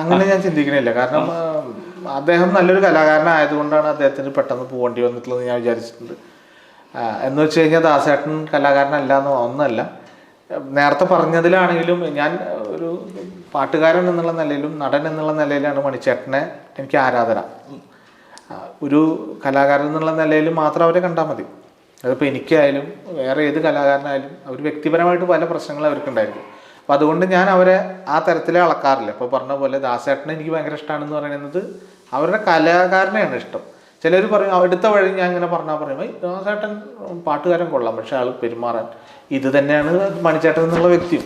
അങ്ങനെ ഞാൻ ചിന്തിക്കണില്ല. കാരണം അദ്ദേഹം നല്ലൊരു കലാകാരനായതുകൊണ്ടാണ് അദ്ദേഹത്തിന് പെട്ടെന്ന് പോകേണ്ടി വന്നിട്ടുള്ളത് ഞാൻ വിചാരിച്ചിട്ടുണ്ട്. എന്ന് വെച്ച് കഴിഞ്ഞാൽ ദാസേട്ടൻ കലാകാരനല്ല എന്ന് ഒന്നല്ല. നേരത്തെ പറഞ്ഞതിലാണെങ്കിലും ഞാൻ ഒരു പാട്ടുകാരൻ എന്നുള്ള നിലയിലും നടൻ എന്നുള്ള നിലയിലാണ് മണിച്ചേട്ടനെ എനിക്ക് ആരാധന. ഒരു കലാകാരൻ എന്നുള്ള നിലയിൽ മാത്രം അവരെ കണ്ടാൽ മതി. അതിപ്പോൾ എനിക്കായാലും വേറെ ഏത് കലാകാരനായാലും അവർ വ്യക്തിപരമായിട്ട് പല പ്രശ്നങ്ങൾ അവർക്കുണ്ടായിരിക്കും. അപ്പം അതുകൊണ്ട് ഞാൻ അവരെ ആ തരത്തിലേ അളക്കാറില്ല. ഇപ്പോൾ പറഞ്ഞ പോലെ ദാസേട്ടനെ എനിക്ക് ഭയങ്കര ഇഷ്ടമാണെന്ന് പറയുന്നത് അവരുടെ കലാകാരനെയാണ് ഇഷ്ടം. ചിലർ പറയും അടുത്ത വഴി ഞാൻ ഇങ്ങനെ പറഞ്ഞാൽ പറയും. ദാസേട്ടൻ പാട്ടുകാരൻ കൊള്ളാം പക്ഷെ ആൾ പെരുമാറാൻ. ഇത് തന്നെയാണ് മണിച്ചേട്ടൻ എന്നുള്ള വ്യക്തിയും.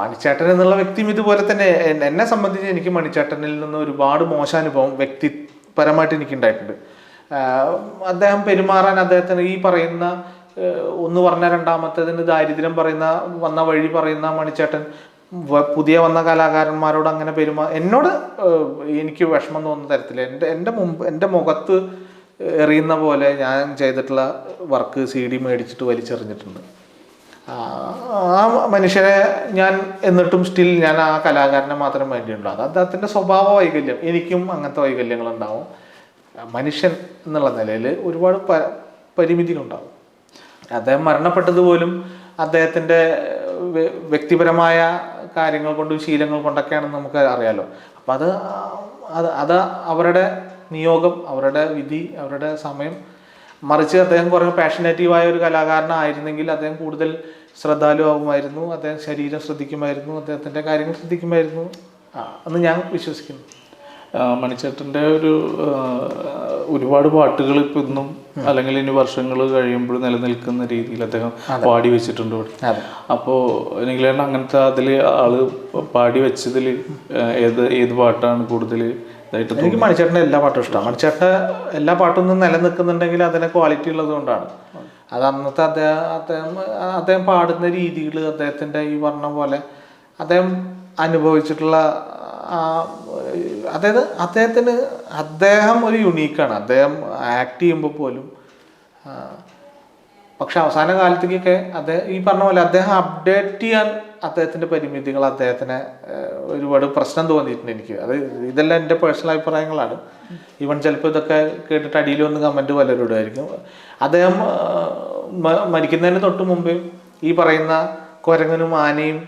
മണിച്ചേട്ടൻ എന്നുള്ള വ്യക്തിയും ഇതുപോലെ തന്നെ. എന്നെ സംബന്ധിച്ച് എനിക്ക് മണിച്ചേട്ടനിൽ നിന്ന് ഒരുപാട് മോശാനുഭവം വ്യക്തിപരമായിട്ട് എനിക്ക് ഉണ്ടായിട്ടുണ്ട് അദ്ദേഹം പെരുമാറാൻ അദ്ദേഹത്തിന് ഈ പറയുന്ന ഒന്ന് പറഞ്ഞ രണ്ടാമത്തേതിന് ദാരിദ്ര്യം പറയുന്ന വന്ന വഴി പറയുന്ന മണിച്ചേട്ടൻ പുതിയ വന്ന കലാകാരന്മാരോട് അങ്ങനെ പെരുമാ എന്നോട് എനിക്ക് വിഷമം തോന്നുന്ന തരത്തിൽ എന്റെ എന്റെ മുമ്പ് എന്റെ മുഖത്ത് എറിയുന്ന പോലെ ഞാൻ ചെയ്തിട്ടുള്ള വർക്ക് സി ഡി മേടിച്ചിട്ട് വലിച്ചെറിഞ്ഞിട്ടുണ്ട്. ആ മനുഷ്യനെ ഞാൻ എന്നിട്ടും സ്റ്റിൽ ഞാൻ ആ കലാകാരനെ മാത്രം വേണ്ടിയുള്ളൂ. അത് അദ്ദേഹത്തിന്റെ സ്വഭാവ വൈകല്യം. എനിക്കും അങ്ങനത്തെ വൈകല്യങ്ങളുണ്ടാവും. മനുഷ്യൻ എന്നുള്ള നിലയിൽ ഒരുപാട് പരിമിതികളുണ്ടാവും. അദ്ദേഹം മരണപ്പെട്ടത് പോലും അദ്ദേഹത്തിന്റെ വ്യക്തിപരമായ കാര്യങ്ങൾ കൊണ്ടും ശീലങ്ങൾ കൊണ്ടൊക്കെയാണെന്ന് നമുക്ക് അറിയാലോ. അപ്പം അത് അത് അത് അവരുടെ നിയോഗം അവരുടെ വിധി അവരുടെ സമയം മറിച്ച് അദ്ദേഹം കുറേ പാഷനേറ്റീവായ ഒരു കലാകാരനായിരുന്നെങ്കിൽ അദ്ദേഹം കൂടുതൽ ശ്രദ്ധാലുവാകുമായിരുന്നു അദ്ദേഹം ശരീരം ശ്രദ്ധിക്കുമായിരുന്നു അദ്ദേഹത്തിന്റെ കാര്യങ്ങൾ ശ്രദ്ധിക്കുമായിരുന്നു. എന്ന് ഞാൻ വിശ്വസിക്കുന്നു. മണിച്ചേട്ടന്റെ ഒരു ഒരുപാട് പാട്ടുകൾ ഇപ്പം ഇന്നും അല്ലെങ്കിൽ ഇനി വർഷങ്ങൾ കഴിയുമ്പോൾ നിലനിൽക്കുന്ന രീതിയിൽ അദ്ദേഹം പാടി വെച്ചിട്ടുണ്ട് ഇവിടെ. അപ്പോൾ നിങ്ങളേണ്ട അങ്ങനത്തെ അതിൽ ആൾ പാടി വെച്ചതിൽ ഏത് ഏത് പാട്ടാണ് കൂടുതൽ ഇതായിട്ട് എനിക്ക് മണിച്ചേട്ടന്റെ എല്ലാ പാട്ടും ഇഷ്ടമാണ്. മണിച്ചേട്ട എല്ലാ പാട്ടും ഒന്നും നിലനിൽക്കുന്നുണ്ടെങ്കിൽ അതിന് ക്വാളിറ്റി ഉള്ളത് കൊണ്ടാണ്. അത് അന്നത്തെ അദ്ദേഹം അദ്ദേഹം അദ്ദേഹം പാടുന്ന രീതികൾ അദ്ദേഹത്തിന്റെ ഈ പറഞ്ഞ പോലെ അദ്ദേഹം അനുഭവിച്ചിട്ടുള്ള അതായത് അദ്ദേഹത്തിന് അദ്ദേഹം ഒരു യുണീക്കാണ്. അദ്ദേഹം ആക്ട് ചെയ്യുമ്പോൾ പോലും പക്ഷെ അവസാന കാലത്തേക്കൊക്കെ അദ്ദേഹം ഈ പറഞ്ഞ പോലെ അദ്ദേഹം അപ്ഡേറ്റ് ചെയ്യാൻ അദ്ദേഹത്തിന്റെ പരിമിതികൾ അദ്ദേഹത്തിന് ഒരുപാട് പ്രശ്നം തോന്നിയിട്ടുണ്ട് എനിക്ക്. അത് ഇതെല്ലാം എന്റെ പേഴ്സണൽ അഭിപ്രായങ്ങളാണ്. ഈവൻ ചിലപ്പോൾ ഇതൊക്കെ കേട്ടിട്ട് അടിയിൽ വന്ന് കമന്റ് പലരും ഇടുമായിരിക്കും. അദ്ദേഹം മരിക്കുന്നതിന് തൊട്ട് മുമ്പേ ഈ പറയുന്ന കുരങ്ങനും ആനയും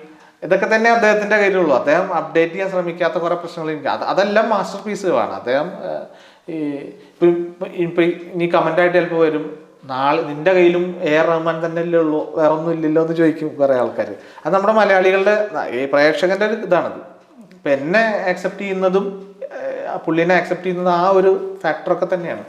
ഇതൊക്കെ തന്നെ അദ്ദേഹത്തിന്റെ കയ്യിലുള്ളൂ. അദ്ദേഹം അപ്ഡേറ്റ് ചെയ്യാൻ ശ്രമിക്കാത്ത കുറെ പ്രശ്നങ്ങൾ എനിക്ക് അത് അതെല്ലാം മാസ്റ്റർ പീസുകളാണ് അദ്ദേഹം ഈ ഇപ്പൊ ഇനി ആയിട്ട് ചിലപ്പോൾ വരും. നാളെ നിന്റെ കയ്യിലും എ ആർ റഹ്മാൻ തന്നെ അല്ലേ ഉള്ളൂ. വേറെ ഒന്നും ഇല്ലല്ലോ എന്ന് ചോദിക്കും കുറെ ആൾക്കാർ അത് നമ്മുടെ മലയാളികളുടെ ഈ പ്രേക്ഷകന്റെ ഒരു ഇതാണത്. ഇപ്പൊ എന്നെ ആക്സെപ്റ്റ് ചെയ്യുന്നതും പുള്ളിനെ ആക്സെപ്റ്റ് ചെയ്യുന്നതും ആ ഒരു ഫാക്ടറൊക്കെ തന്നെയാണ്.